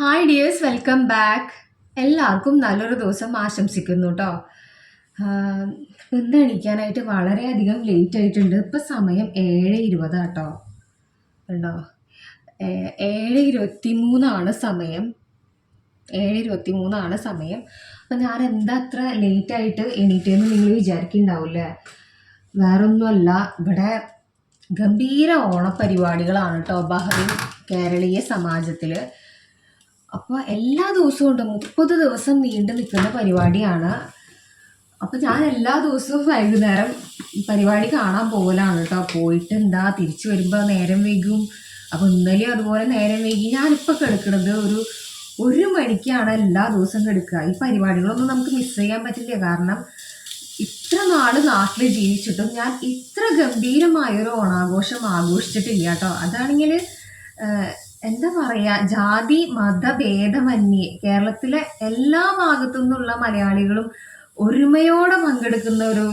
Hi dears welcome back എല്ലാവർക്കും നല്ലൊരു ദിവസം ആശംസിക്കുന്നു കേട്ടോ ഇന്ന് എണീക്കാനായിട്ട് വളരെയധികം ലേറ്റ് ആയിട്ടുണ്ട്. ഇപ്പം സമയം ഏഴ് ഇരുപതാട്ടോ ഉണ്ടോ? ഏ- ഏഴ് ഇരുപത്തി മൂന്നാണ് സമയം. ഏഴ് ഇരുപത്തി മൂന്നാണ് സമയം. അപ്പം ഞാൻ എന്താ അത്ര ലേറ്റ് ആയിട്ട് എണീറ്റെന്ന് നിങ്ങൾ വിചാരിക്കുന്നുണ്ടാവില്ലേ വേറൊന്നുമല്ല. ഇവിടെ ഗംഭീര ഓണപരിപാടികളാണ് കേട്ടോ ബഹ്റിൻ കേരളീയ സമാജത്തിൽ അപ്പോൾ എല്ലാ ദിവസവും ഉണ്ട്. മുപ്പത് ദിവസം നീണ്ടു നിൽക്കുന്ന പരിപാടിയാണ്. അപ്പോൾ ഞാൻ എല്ലാ ദിവസവും വൈകുന്നേരം പരിപാടി കാണാൻ പോകലാണ് കേട്ടോ. പോയിട്ട് എന്താ തിരിച്ചു വരുമ്പോൾ നേരം വൈകും. അപ്പോൾ ഇന്നലെ അതുപോലെ നേരം വൈകി. ഞാനിപ്പോൾ കിടക്കുന്നത് ഒരു ഒരു മണിക്കാണ് എല്ലാ ദിവസവും കിടക്കുക. ഈ പരിപാടികളൊന്നും നമുക്ക് മിസ് ചെയ്യാൻ പറ്റില്ല. കാരണം ഇത്ര നാൾ നാട്ടിൽ ജീവിച്ചിട്ടും ഞാൻ ഇത്ര ഗംഭീരമായൊരു ഓണാഘോഷം ആഘോഷിച്ചിട്ടില്ല കേട്ടോ. അതാണെങ്കിൽ എന്താ പറയാ ജാതി മത ഭേദമന്യേ കേരളത്തിലെ എല്ലാ ഭാഗത്തു നിന്നുള്ള മലയാളികളും ഒരുമയോടെ പങ്കെടുക്കുന്ന ഒരു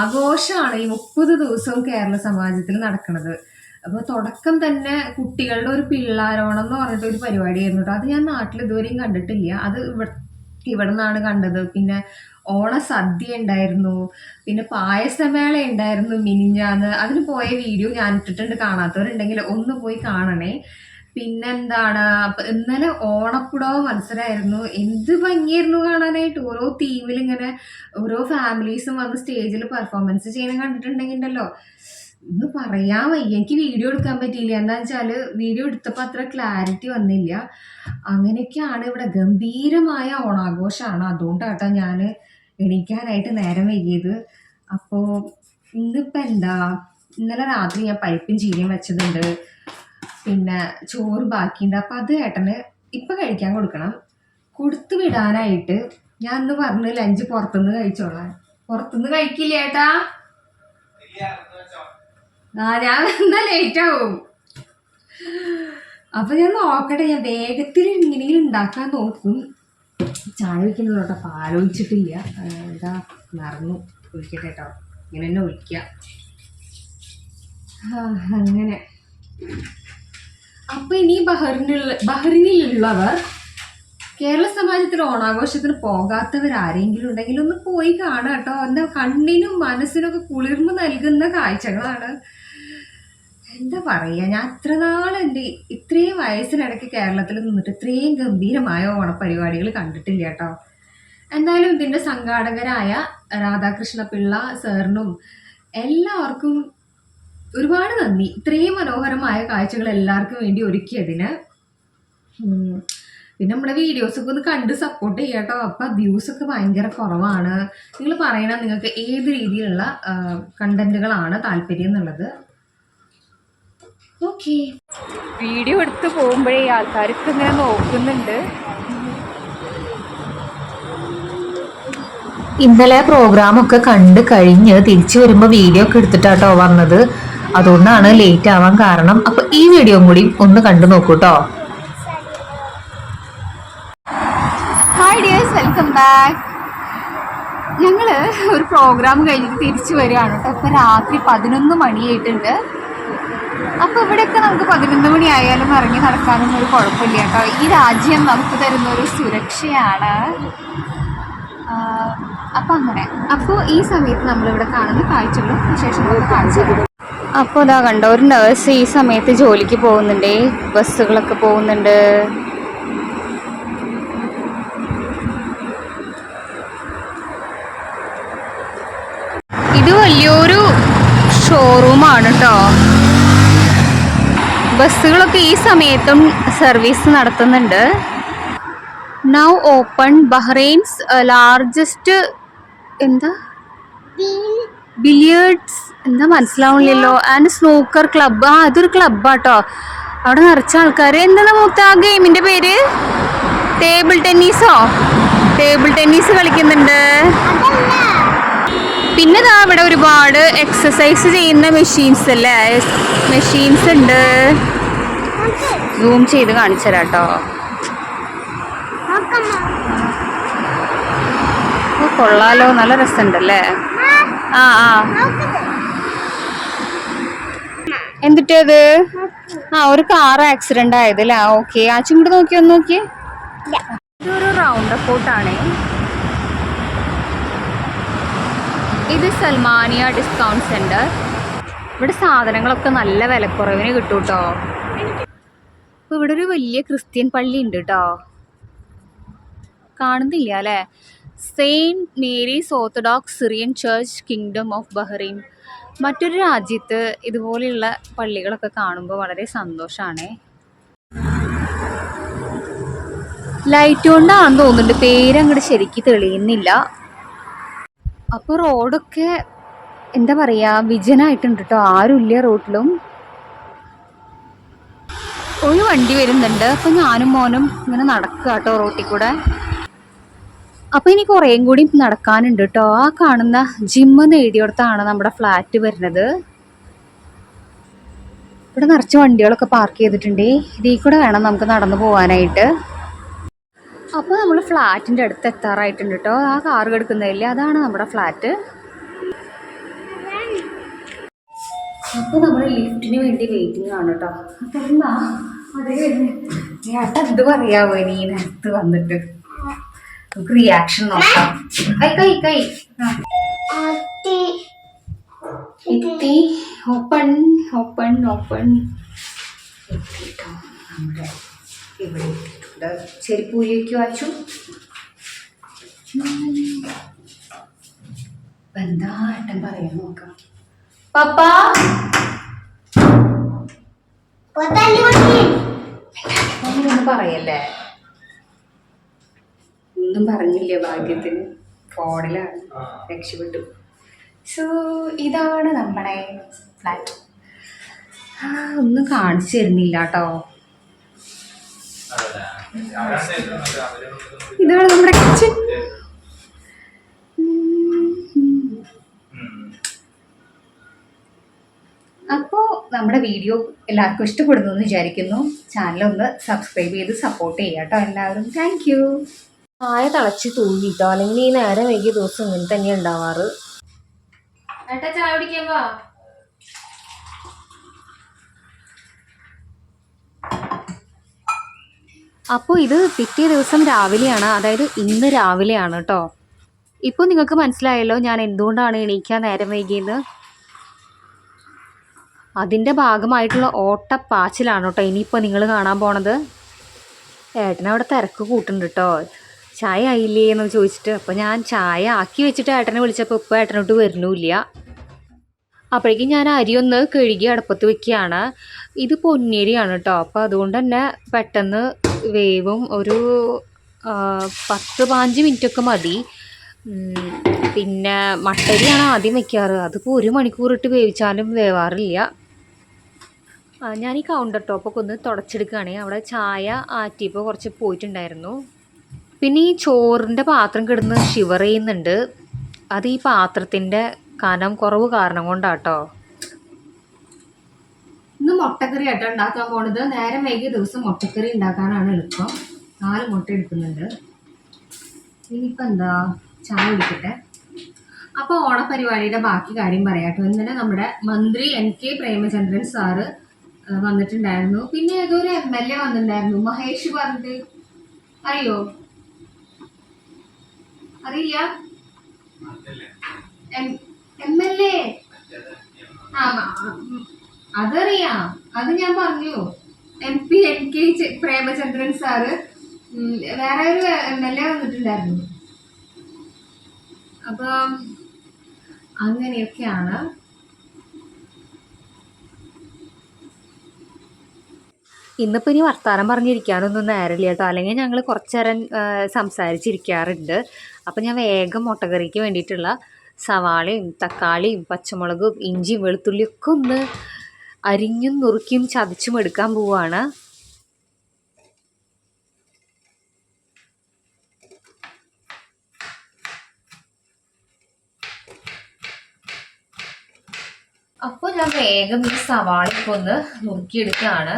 ആഘോഷമാണ് ഈ മുപ്പത് ദിവസവും കേരള സമാജത്തിൽ നടക്കുന്നത്. അപ്പോൾ തുടക്കം തന്നെ കുട്ടികളുടെ ഒരു പിള്ളാരോണം എന്ന് പറഞ്ഞിട്ട് ഒരു പരിപാടിയായിരുന്നു കേട്ടോ. അത് ഞാൻ നാട്ടിൽ ഇതുവരെയും കണ്ടിട്ടില്ല. അത് ഇവിടെ നിന്നാണ് കണ്ടത്. പിന്നെ ഓണ സദ്യ ഉണ്ടായിരുന്നു. പിന്നെ പായസമേള ഉണ്ടായിരുന്നു മിനിഞ്ഞാന്ന്. അതിന് പോയ വീഡിയോ ഞാൻ ഇട്ടിട്ടുണ്ട് കാണാത്തവരുണ്ടെങ്കിൽ ഒന്ന് പോയി കാണണേ. പിന്നെന്താണ്? ഇന്നലെ ഓണക്കുടവ മത്സരമായിരുന്നു എന്ത് ഭംഗിയായിരുന്നു കാണാനായിട്ട്. ഓരോ തീമിൽ ഇങ്ങനെ ഓരോ ഫാമിലീസും വന്ന് സ്റ്റേജിൽ പെർഫോമൻസ് ചെയ്യണം കണ്ടിട്ടുണ്ടെങ്കിൽ ഉണ്ടല്ലോ ഒന്ന് പറയാൻ വയ്യ. എനിക്ക് വീഡിയോ എടുക്കാൻ പറ്റിയില്ല. എന്താ വെച്ചാൽ വീഡിയോ എടുത്തപ്പോൾ അത്ര ക്ലാരിറ്റി വന്നില്ല. അങ്ങനെയൊക്കെയാണ് ഇവിടെ ഗംഭീരമായ ഓണാഘോഷമാണ്. അതുകൊണ്ടാട്ടോ ഞാൻ എണീക്കാനായിട്ട് നേരം വൈകിയത്. അപ്പോൾ ഇന്നിപ്പോൾ എന്താ ഇന്നലെ രാത്രി ഞാൻ പരിപ്പും ചീരയും വെച്ചതുണ്ട്. പിന്നെ ചോറ് ബാക്കിയുണ്ട്. അപ്പം അത് ഏട്ടന് ഇപ്പം കഴിക്കാൻ കൊടുക്കണം. കൊടുത്തു വിടാനായിട്ട് ഞാൻ ഇന്ന് പറഞ്ഞു ലഞ്ച് പുറത്തുനിന്ന് കഴിച്ചോളാം. പുറത്തുനിന്ന് കഴിക്കില്ല ഏട്ടാ? ആ ഞാൻ എന്താ ലേറ്റ് ആവും. അപ്പൊ ഞാൻ നോക്കട്ടെ ഞാൻ വേഗത്തിൽ എങ്ങനെയെങ്കിലും ഉണ്ടാക്കാൻ നോക്കും. ചായ വയ്ക്കുന്നുള്ളൂ കേട്ടോ പാലൊഴിച്ചിട്ടില്ല ആ, എന്താ മറന്നു. ഒഴിക്കട്ടെ കേട്ടോ. ഇങ്ങനെ തന്നെ ഒഴിക്കുക അങ്ങനെ. അപ്പൊ ഇനി ബഹറിനുള്ള ബഹറിനിലുള്ളവർ കേരള സമാജത്തിൽ ഓണാഘോഷത്തിന് പോകാത്തവർ ആരെങ്കിലും ഉണ്ടെങ്കിൽ ഒന്ന് പോയി കാണുക കേട്ടോ. എന്താ കണ്ണിനും മനസ്സിനൊക്കെ കുളിർമ നൽകുന്ന കാഴ്ചകളാണ്. എന്താ പറയുക ഞാൻ അത്ര നാളെന്റെ ഇത്രയും വയസ്സിനിടയ്ക്ക് കേരളത്തിൽ നിന്നിട്ട് ഇത്രയും ഗംഭീരമായ ഓണപരിപാടികൾ കണ്ടിട്ടില്ല കേട്ടോ. എന്തായാലും ഇതിന്റെ സംഘാടകരായ രാധാകൃഷ്ണ പിള്ള സാറിനും എല്ലാവർക്കും ഒരുപാട് നന്ദി. ഇത്രയും മനോഹരമായ കാഴ്ചകൾ എല്ലാവർക്കും വേണ്ടി ഒരുക്കിയതിന്. പിന്നെ നമ്മുടെ വീഡിയോസൊക്കെ ഒന്ന് കണ്ട് സപ്പോർട്ട് ചെയ്യാട്ടോ അപ്പം വ്യൂസൊക്കെ ഭയങ്കര കുറവാണ്. നിങ്ങൾ പറയണം നിങ്ങൾക്ക് ഏത് രീതിയിലുള്ള കണ്ടന്റുകളാണ് താല്പര്യം എന്നുള്ളത്. ഓക്കെ വീഡിയോ എടുത്ത് പോകുമ്പോഴേ ആൾക്കാർക്ക് ഇങ്ങനെ നോക്കുന്നുണ്ട്. ഇന്നലെ പ്രോഗ്രാം ഒക്കെ കണ്ട് കഴിഞ്ഞ് തിരിച്ചു വരുമ്പോൾ വീഡിയോ ഒക്കെ എടുത്തിട്ടാട്ടോ വന്നത്. അതുകൊണ്ടാണ് ലേറ്റ് ആവാൻ കാരണം. അപ്പൊ ഈ വീഡിയോ കൂടി ഒന്ന് കണ്ടു നോക്കൂട്ടോ ഹായ് ഡിയേഴ്സ് വെൽക്കം ബാക്ക് ഞങ്ങൾ ഒരു പ്രോഗ്രാം കഴിഞ്ഞിട്ട് തിരിച്ചു വരികയാണ് കേട്ടോ ഇപ്പം രാത്രി പതിനൊന്ന് മണിയായിട്ടുണ്ട്. അപ്പോൾ ഇവിടെയൊക്കെ നമുക്ക് പതിനൊന്ന് മണി ആയാലും ഇറങ്ങി നടക്കാനൊന്നും ഒരു കുഴപ്പമില്ല കേട്ടോ ഈ രാജ്യം നമുക്ക് തരുന്ന ഒരു സുരക്ഷയാണ്. അപ്പം അങ്ങനെ. അപ്പോൾ ഈ സമയത്ത് നമ്മളിവിടെ കാണുന്ന കാഴ്ചകളും വിശേഷങ്ങളും കാണിച്ചു അപ്പോൾ ഇതാ കണ്ടോ ഒരു നേഴ്സ് ഈ സമയത്ത് ജോലിക്ക് പോകുന്നുണ്ടേ. ബസ്സുകളൊക്കെ പോകുന്നുണ്ട്. ഇത് വലിയൊരു ഷോറൂമാണ് കേട്ടോ ബസ്സുകളൊക്കെ ഈ സമയത്തും സർവീസ് നടത്തുന്നുണ്ട്. നൗ ഓപ്പൺ ബഹ്റൈൻസ് ലാർജസ്റ്റ് എന്താ? ബിലിയേർഡ്സ് എന്താ മനസ്സിലാവുന്നില്ലല്ലോ. ആൻഡ് സ്നൂക്കർ ക്ലബ്ബ് ആ അതൊരു ക്ലബ്ബാട്ടോ അവിടെ നിറച്ച ആൾക്കാർ എന്താണ് മൂത്ത ആ ഗെയിമിന്റെ പേര്? ടേബിൾ ടെന്നീസോ ടേബിൾ ടെന്നീസ് കളിക്കുന്നുണ്ട്. പിന്നെ ഇതാ ഇവിടെ ഒരുപാട് എക്സസൈസ് ചെയ്യുന്ന മെഷീൻസ് അല്ലേ? മെഷീൻസ് ഉണ്ട്. സൂം ചെയ്ത് കാണിച്ചരാട്ടോ തരാം കേട്ടോ കൊള്ളാലോ. നല്ല രസമുണ്ടല്ലേ? ആ ആ. എന്നിട്ടത് ആ ഒരു കാർ ആക്സിഡന്റ് ആയത് ആയതല്ലേ ഓക്കെ ആ ചുങ്ങോട്ട് നോക്കി ഒന്ന് നോക്കിയേ ഇതൊരു റൗണ്ട് അക്കൗട്ടാണേ ഇത് സൽമാനിയ ഡിസ്കൗണ്ട് സെന്റർ ഇവിടെ സാധനങ്ങളൊക്കെ നല്ല വിലക്കുറവിന് കിട്ടും കേട്ടോ ഇവിടെ ഒരു വലിയ ക്രിസ്ത്യൻ പള്ളി ഉണ്ട് കേട്ടോ കാണുന്നില്ല അല്ലേ? Saint Mary's Orthodox Syrian church kingdom of Bahrain മറ്റൊരു രാജ്യത്ത് ഇതുപോലെയുള്ള പള്ളികളൊക്കെ കാണുമ്പോൾ വളരെ സന്തോഷമാണ് ലൈറ്റ് കൊണ്ടാണെന്ന് തോന്നുന്നുണ്ട്. പേരങ്ങോട്ട് ശരിക്ക് തെളിയുന്നില്ല. അപ്പോൾ റോഡൊക്കെ എന്താ പറയുക വിജനായിട്ടുണ്ട് കേട്ടോ ആരുമില്ല റോട്ടിലും. ഒരു വണ്ടി വരുന്നുണ്ട്. അപ്പോൾ ഞാനും മോനും ഇങ്ങനെ നടക്കുക കേട്ടോ റോട്ടിൽ കൂടെ അപ്പോൾ ഇനി കുറേയും കൂടി നടക്കാനുണ്ട് കേട്ടോ ആ കാണുന്ന ജിമ്മെന്ന് എഴുതിയോടത്താണ് നമ്മുടെ ഫ്ലാറ്റ് വരുന്നത്. ഇവിടെ നിറച്ച് വണ്ടികളൊക്കെ പാർക്ക് ചെയ്തിട്ടുണ്ട്. ഇതിൽ കൂടെ വേണം നമുക്ക് നടന്നു പോകാനായിട്ട് അപ്പോൾ നമ്മൾ ഫ്ലാറ്റിന്റെ അടുത്ത് എത്താറായിട്ടുണ്ട് കേട്ടോ ആ കാർ കെടുക്കുന്നതല്ലേ അതാണ് നമ്മുടെ ഫ്ലാറ്റ് അപ്പോൾ നമ്മൾ ലിഫ്റ്റിന് വേണ്ടി വെയിറ്റിംഗ് ആണ് കേട്ടോ അപ്പോൾ എന്നാ അതേ. ഏട്ടാ എന്ത് പറയാവോ ഇനി നേരത്ത് വന്നിട്ട്? നമുക്ക് റിയാക്ഷൻ നോക്കാം. കൈ കൈ ഓപ്പൺ ഓപ്പൺ ഓപ്പൺ നമ്മുടെ ഇവിടെ എത്തിയിട്ടുണ്ട് ചെരിപ്പൂരിയൊക്കെ വായിച്ചു. ബന്ധാട്ടം പറയാൻ നോക്കാം? പപ്പ? പറയല്ലേ? ഒന്നും പറഞ്ഞില്ല ഭാഗ്യത്തിന്? ഫോണിലാണ്. രക്ഷപ്പെട്ടു. സോ ഇതാണ് നമ്മുടെ ഫ്ലാറ്റ് ആ ഒന്നും കാണിച്ചു തരുന്നില്ല കേട്ടോ. ഇതാണ് നമ്മുടെ കിച്ചൺ അപ്പോൾ നമ്മുടെ വീഡിയോ എല്ലാവർക്കും ഇഷ്ടപ്പെടുന്നു എന്ന് വിചാരിക്കുന്നു. ചാനൽ ഒന്ന് സബ്സ്ക്രൈബ് ചെയ്ത് സപ്പോർട്ട് ചെയ്യാം കേട്ടോ എല്ലാവരും. താങ്ക് യു ചായ തിളച്ച് തൂങ്ങിട്ടോ. അല്ലെങ്കിൽ ഈ നേരം വൈകിയ ദിവസം ഇങ്ങനെ തന്നെ ഉണ്ടാവാറ്. ഏട്ടാ ചായ കുടിക്കാൻ വാ. അപ്പോൾ ഇത് പിറ്റേ ദിവസം രാവിലെയാണ്. അതായത് ഇന്ന് രാവിലെയാണ് കേട്ടോ ഇപ്പോൾ നിങ്ങൾക്ക് മനസ്സിലായല്ലോ ഞാൻ എന്തുകൊണ്ടാണ് എണീക്കാൻ നേരം വൈകിയത് അതിന്റെ ഭാഗമായിട്ടുള്ള ഓട്ടപ്പാച്ചിലാണ് കേട്ടോ ഇനിയിപ്പോൾ നിങ്ങൾ കാണാൻ പോണത്. ഏട്ടനവിടെ തിരക്ക് കൂട്ടുന്നുണ്ട് കേട്ടോ ചായ ആയില്ലേ എന്ന് ചോദിച്ചിട്ട് അപ്പോൾ ഞാൻ ചായ ആക്കി വെച്ചിട്ട് ഏട്ടനെ വിളിച്ചപ്പോൾ ഇപ്പോൾ ഏട്ടനോട്ട് വരുന്നില്ല. അപ്പോഴേക്കും ഞാൻ അരി ഒന്ന് കഴുകി അടുപ്പത്ത് വെക്കുകയാണ്. ഇത് പൊന്നിയരിയാണ് കേട്ടോ. അപ്പോൾ അതുകൊണ്ട് തന്നെ പെട്ടെന്ന് വേവും ഒരു പത്ത് പാഞ്ച് മിനിറ്റൊക്കെ മതി. പിന്നെ മട്ടരിയാണ് ആദ്യം വെക്കാറ്. അതിപ്പോൾ ഒരു മണിക്കൂർ ഇട്ട് വേവിച്ചാലും വേവാറില്ല. ഞാൻ ഈ കൗണ്ടർ ടോപ്പൊക്കെ ഒന്ന് തുടച്ചെടുക്കുകയാണെങ്കിൽ അവിടെ ചായ ആറ്റിയപ്പോൾ കുറച്ച് പോയിട്ടുണ്ടായിരുന്നു. പിന്നെ ഈ ചോറിന്റെ പാത്രം കിടന്ന് ഷിവർ ചെയ്യുന്നുണ്ട്. അത് ഈ പാത്രത്തിന്റെ കനം കുറവ് കാരണം കൊണ്ടാട്ടോ. ഇന്ന് മുട്ടക്കറി ആട്ടോ ഉണ്ടാക്കാൻ പോണത്. നേരം വൈകിയ ദിവസം മുട്ടക്കറി ഉണ്ടാക്കാനാണ് എളുപ്പം. നാല് മുട്ട എടുക്കുന്നുണ്ട്. ഇനിയിപ്പോൾ എന്താ? ചായ കുടിക്കട്ടെ. അപ്പോൾ ഓണപരിപാടിയുടെ ബാക്കി കാര്യം പറയാട്ടോ. ഇന്നലെ നമ്മുടെ മന്ത്രി എൻ കെ പ്രേമചന്ദ്രൻ സാറ് വന്നിട്ടുണ്ടായിരുന്നു. പിന്നെ ഏതോ ഒരു എം എൽ എ വന്നിട്ടുണ്ടായിരുന്നു. മഹേഷ് പറഞ്ഞിട്ട്. അറിയോ? അറിയില്ല? M L A. അതറിയാം. അത് ഞാൻ പറഞ്ഞു. M P N K Premachandran sir വേറെ ഒരു എം എൽ എ വന്നിട്ടുണ്ടായിരുന്നു. അപ്പം അങ്ങനെയൊക്കെയാണ്. ഇന്നിപ്പോൾ ഇനി വർത്താനം പറഞ്ഞിരിക്കാനൊന്നും നേരമില്ല കേട്ടോ. അല്ലെങ്കിൽ ഞങ്ങൾ കുറച്ച് നേരം സംസാരിച്ചിരിക്കാറുണ്ട്. അപ്പോൾ ഞാൻ വേഗം മുട്ടക്കറിക്ക് വേണ്ടിയിട്ടുള്ള സവാളയും തക്കാളിയും പച്ചമുളകും ഇഞ്ചിയും വെളുത്തുള്ളിയും ഒക്കെ ഒന്ന് അരിഞ്ഞും നുറുക്കിയും ചതച്ചും എടുക്കാൻ പോവുകയാണ് അപ്പോൾ ഞാൻ വേഗം ഈ സവാളയൊക്കെ ഒന്ന് നുറുക്കിയെടുക്കുകയാണ്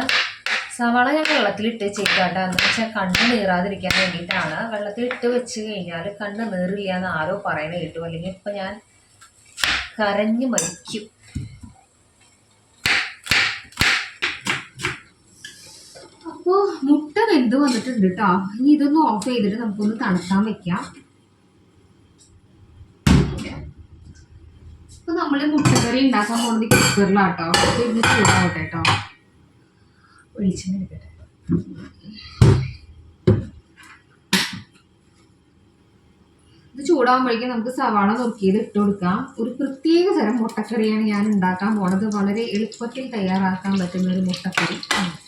സവാള ഞാൻ വെള്ളത്തിലിട്ട് വെച്ചേക്കാട്ടോ എന്ന് വെച്ചാൽ കണ്ണ് നീറാതിരിക്കാൻ വേണ്ടിയിട്ടാണ്. വെള്ളത്തിലിട്ട് വെച്ച് കഴിഞ്ഞാൽ കണ്ണ് നീറില്ല എന്ന് ആരോ പറയണ കേട്ടു. അല്ലെങ്കിൽ ഇപ്പം ഞാൻ കരഞ്ഞു മരിക്കും. അപ്പോൾ മുട്ട വെന്ത് വന്നിട്ടുണ്ട് കേട്ടോ ഇനി ഇതൊന്ന് ഓഫ് ചെയ്തിട്ട് നമുക്കൊന്ന് തണുക്കാൻ വെക്കാം. അപ്പൊ നമ്മൾ മുട്ടക്കറി ഉണ്ടാക്കാൻ പോകുന്നത് കുക്കറിലാട്ടോ ഇരുന്ന് ചൂടാവട്ടെ കേട്ടോ വെളിച്ചെണ്ണ എടുക്കട്ടെ. ഇത് ചൂടാകുമ്പോഴേക്കും നമുക്ക് സവാള നുറുക്കിയത് ഇട്ട് കൊടുക്കാം. ഒരു പ്രത്യേക തരം മുട്ടക്കറിയാണ് ഞാൻ ഉണ്ടാക്കാൻ പോണത്. വളരെ എളുപ്പത്തിൽ തയ്യാറാക്കാൻ പറ്റുന്ന ഒരു മുട്ടക്കറി കുറച്ച്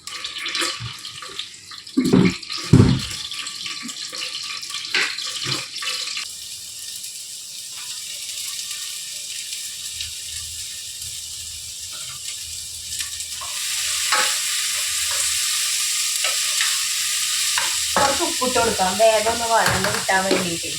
ഉപ്പിട്ട് കൊടുക്കാം വേഗം ഒന്ന് വഴന്ന് കിട്ടാൻ വേണ്ടിയിട്ട്.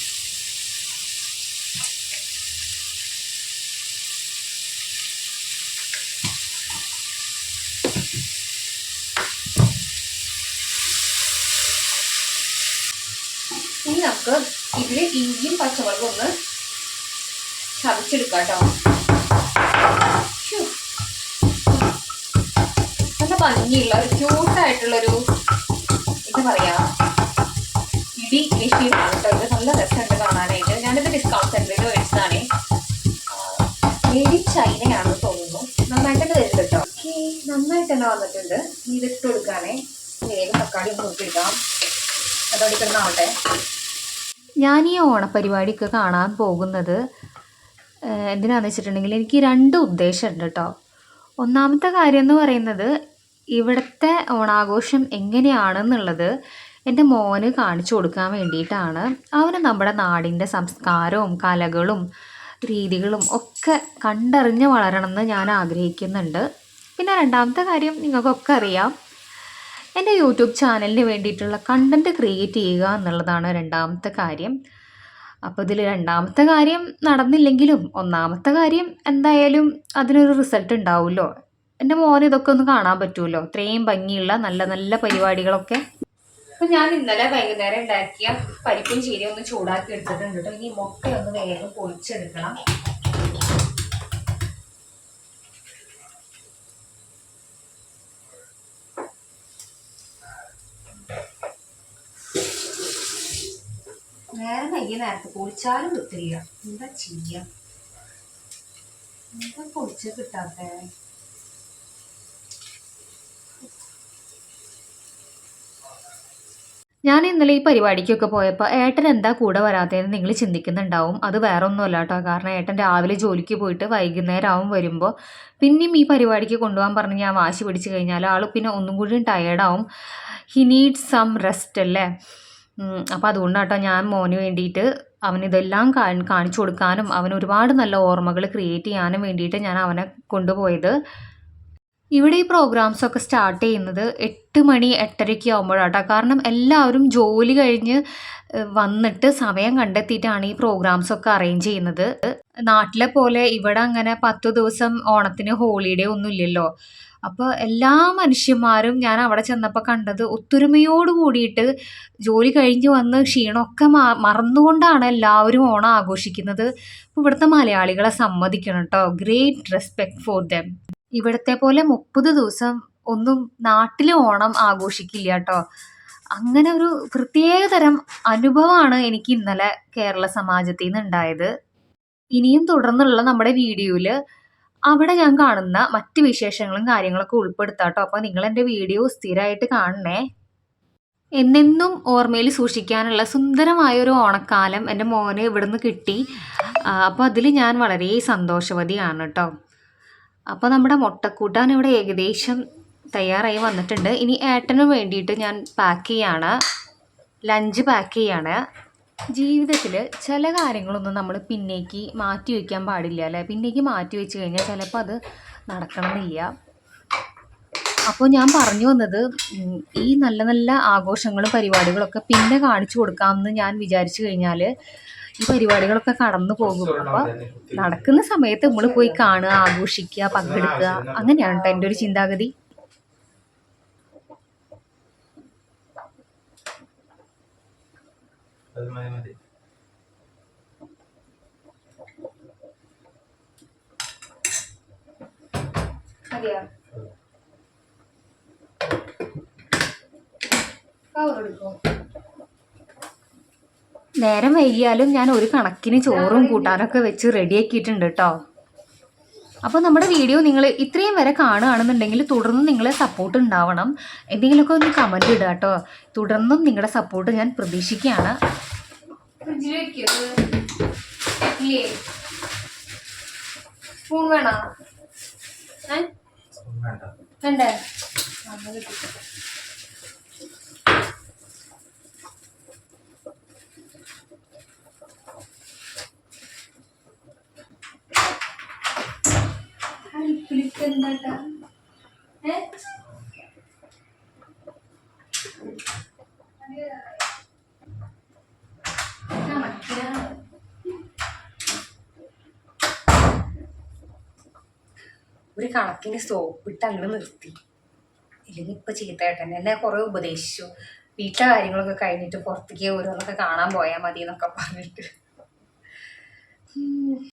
ഇനി നമുക്ക് ഇതിൽ ഇഞ്ചിയും പച്ചമുളകും ഒന്ന് ചതച്ചെടുക്കാം കേട്ടോ. നല്ല ഭംഗിയുള്ള ഒരു ക്യൂട്ടായിട്ടുള്ളൊരു എന്താ പറയാ ഇടി മെഷീനാണ് കേട്ടോ ഇത് നല്ല രസമുണ്ട് കാണാനായിട്ട്. ഞാനിത് ഡിസ്കൗണ്ട് സെന്ററിൽ മേടിച്ചതാണ് മേഡി ചൈനയാണ് തോന്നുന്നു. നന്നായിട്ട് തന്നെ വരുന്നുണ്ട് കേട്ടോ നന്നായിട്ട് തന്നെ വന്നിട്ടുണ്ട് ഇതിട്ട് കൊടുക്കാനേ. വേഗം തക്കാളി നോക്കിയിടാം അതോടെ കിടന്നാവട്ടെ. ഞാൻ ഈ ഓണപരിപാടിയൊക്കെ കാണാൻ പോകുന്നത് എന്തിനാണെന്ന് വെച്ചിട്ടുണ്ടെങ്കിൽ എനിക്ക് രണ്ട് ഉദ്ദേശമുണ്ട് കേട്ടോ. ഒന്നാമത്തെ കാര്യം എന്ന് പറയുന്നത് ഇവിടുത്തെ ഓണാഘോഷം എങ്ങനെയാണെന്നുള്ളത് എന്റെ മോന് കാണിച്ചു കൊടുക്കാൻ വേണ്ടിയിട്ടാണ്. അവന് നമ്മുടെ നാടിന്റെ സംസ്കാരവും കലകളും രീതികളും ഒക്കെ കണ്ടറിഞ്ഞ് വളരണമെന്ന് ഞാൻ ആഗ്രഹിക്കുന്നുണ്ട്. പിന്നെ രണ്ടാമത്തെ കാര്യം നിങ്ങൾക്കൊക്കെ അറിയാം. എന്റെ യൂട്യൂബ് ചാനലിന് വേണ്ടിയിട്ടുള്ള കണ്ടന്റ് ക്രിയേറ്റ് ചെയ്യുക എന്നുള്ളതാണ് രണ്ടാമത്തെ കാര്യം. അപ്പോൾ ഇതിൽ രണ്ടാമത്തെ കാര്യം നടന്നില്ലെങ്കിലും ഒന്നാമത്തെ കാര്യം എന്തായാലും അതിനൊരു റിസൾട്ട് ഉണ്ടാവുമല്ലോ. എന്റെ മോനെ ഇതൊക്കെ ഒന്ന് കാണാൻ പറ്റുമല്ലോ? ഇത്രയും ഭംഗിയുള്ള നല്ല നല്ല പരിപാടികളൊക്കെ അപ്പൊ ഞാൻ ഇന്നലെ വൈകുന്നേരം ഉണ്ടാക്കിയ പരിപ്പും ചീരയും ഒന്ന് ചൂടാക്കി എടുത്തിട്ടുണ്ട് കേട്ടോ ഇനി മുട്ട ഒന്ന് വേഗം പൊളിച്ചെടുക്കണം. നേരം വൈകിയ നേരത്തെ പൊളിച്ചാലും കിട്ടില്ല. എന്താ ചെയ്യാ? എന്താ പൊളിച്ച് കിട്ടാത്തേ? ഞാൻ ഇന്നലെ ഈ പരിപാടിക്കൊക്കെ പോയപ്പോൾ ഏട്ടൻ എന്താ കൂടെ വരാത്തതെന്ന് നിങ്ങൾ ചിന്തിക്കുന്നുണ്ടാവും. അത് വേറെ ഒന്നുമല്ല കേട്ടോ കാരണം ഏട്ടൻ രാവിലെ ജോലിക്ക് പോയിട്ട് വൈകുന്നേരം ആവും വരുമ്പോൾ പിന്നെയും ഈ പരിപാടിക്ക് കൊണ്ടുപോകാൻ പറഞ്ഞ് ഞാൻ വാശി പിടിച്ച് കഴിഞ്ഞാൽ ആൾ പിന്നെ ഒന്നും കൂടി ടയേർഡാവും ഹി നീഡ് സം റെസ്റ്റ് അല്ലേ? അപ്പോൾ അതുകൊണ്ടാട്ടോ ഞാൻ മോന് വേണ്ടിയിട്ട് അവനിതെല്ലാം കാ കാണിച്ചു കൊടുക്കാനും അവൻ ഒരുപാട് നല്ല ഓർമ്മകൾ ക്രിയേറ്റ് ചെയ്യാനും വേണ്ടിയിട്ട് ഞാൻ അവനെ കൊണ്ടുപോയത്. ഇവിടെ ഈ പ്രോഗ്രാംസ് ഒക്കെ സ്റ്റാർട്ട് ചെയ്യുന്നത് എട്ട് മണി എട്ടരയ്ക്ക് ആകുമ്പോഴാട്ടോ കാരണം എല്ലാവരും ജോലി കഴിഞ്ഞ് വന്നിട്ട് സമയം കണ്ടെത്തിയിട്ടാണ് ഈ പ്രോഗ്രാംസ് ഒക്കെ അറേഞ്ച് ചെയ്യുന്നത്. നാട്ടിലെ പോലെ ഇവിടെ അങ്ങനെ പത്ത് ദിവസം ഓണത്തിന് ഹോളിഡേ ഒന്നും ഇല്ലല്ലോ. അപ്പോൾ എല്ലാ മനുഷ്യന്മാരും ഞാൻ അവിടെ ചെന്നപ്പോൾ കണ്ടത് ഒത്തൊരുമയോട് കൂടിയിട്ട് ജോലി കഴിഞ്ഞ് വന്ന് ക്ഷീണമൊക്കെ മറന്നുകൊണ്ടാണ് എല്ലാവരും ഓണം ആഘോഷിക്കുന്നത്. ഇവിടുത്തെ മലയാളികളെ സമ്മതിക്കണം കേട്ടോ ഗ്രേറ്റ് റെസ്പെക്ട് ഫോർ ദം ഇവിടത്തെ പോലെ മുപ്പത് ദിവസം ഒന്നും നാട്ടിൽ ഓണം ആഘോഷിക്കില്ല കേട്ടോ അങ്ങനെ ഒരു പ്രത്യേക തരം അനുഭവമാണ് എനിക്ക് ഇന്നലെ കേരള സമാജത്തിൽ നിന്ന് ഉണ്ടായത് ഇനിയും തുടർന്നുള്ള നമ്മുടെ വീഡിയോയിൽ അവിടെ ഞാൻ കാണുന്ന മറ്റ് വിശേഷങ്ങളും കാര്യങ്ങളൊക്കെ ഉൾപ്പെടുത്താം കേട്ടോ അപ്പോൾ നിങ്ങൾ എന്റെ വീഡിയോ സ്ഥിരമായിട്ട് കാണണേ. എന്നെന്നും ഓർമ്മയിൽ സൂക്ഷിക്കാനുള്ള സുന്ദരമായ ഒരു ഓണക്കാലം എന്റെ മോനെ ഇവിടുന്ന് കിട്ടി. അപ്പോൾ അതിൽ ഞാൻ വളരെ സന്തോഷവതിയാണ് കേട്ടോ അപ്പോൾ നമ്മുടെ മുട്ടക്കൂട്ടാൻ ഇവിടെ ഏകദേശം തയ്യാറായി വന്നിട്ടുണ്ട്. ഇനി ഏട്ടന് വേണ്ടിയിട്ട് ഞാൻ പാക്ക് ചെയ്യാണ്. ലഞ്ച് പാക്ക് ചെയ്യാണ്. ജീവിതത്തിൽ ചില കാര്യങ്ങളൊന്നും നമ്മൾ പിന്നേക്ക് മാറ്റി വയ്ക്കാൻ പാടില്ല അല്ലേ? പിന്നേക്ക് മാറ്റി വെച്ച് കഴിഞ്ഞാൽ ചിലപ്പോൾ അത് നടക്കണമെന്നില്ല. അപ്പോൾ ഞാൻ പറഞ്ഞു വന്നത് ഈ നല്ല നല്ല ആഘോഷങ്ങളും പരിപാടികളൊക്കെ പിന്നെ കാണിച്ചു കൊടുക്കാമെന്ന് ഞാൻ വിചാരിച്ചു കഴിഞ്ഞാൽ ഈ പരിപാടികളൊക്കെ കടന്നു പോകും അപ്പോൾ നടക്കുന്ന സമയത്ത് നമ്മൾ പോയി കാണുക ആഘോഷിക്കുക പങ്കെടുക്കുക. അങ്ങനെയാണ് കേട്ടോ എന്റെ ഒരു ചിന്താഗതി. അതെയോ നേരം വൈകിയാലും ഞാൻ ഒരു കണക്കിന് ചോറും കൂട്ടാനൊക്കെ വെച്ച് റെഡിയാക്കിയിട്ടുണ്ട് കേട്ടോ അപ്പോൾ നമ്മുടെ വീഡിയോ നിങ്ങൾ ഇത്രയും വരെ കാണുകയാണെന്നുണ്ടെങ്കിൽ തുടർന്നും നിങ്ങളെ സപ്പോർട്ട് ഉണ്ടാവണം. എന്തെങ്കിലുമൊക്കെ ഒന്ന് കമന്റ് ഇടുക കേട്ടോ തുടർന്നും നിങ്ങളുടെ സപ്പോർട്ട് ഞാൻ പ്രതീക്ഷിക്കുകയാണ്. സ്പൂൺ വേണോ? ഏ? വേണ്ടേ ആ, എന്നാ കിട്ടി. അടുപ്പിലിട്ട് എന്താട്ടാ ഏ? ഒരു കണക്കിന് സോപ്പ് ഇട്ട് അങ്ങനെ നിർത്തി. ഇല്ലെങ്കിൽ ഇപ്പം ചീത്തയായിട്ടെ എന്നെ കുറേ ഉപദേശിച്ചു. വീട്ടിലെ കാര്യങ്ങളൊക്കെ കഴിഞ്ഞിട്ട് പുറത്തേക്ക് ഓരോന്നൊക്കെ കാണാൻ പോയാൽ മതി എന്നൊക്കെ പറഞ്ഞിട്ട്.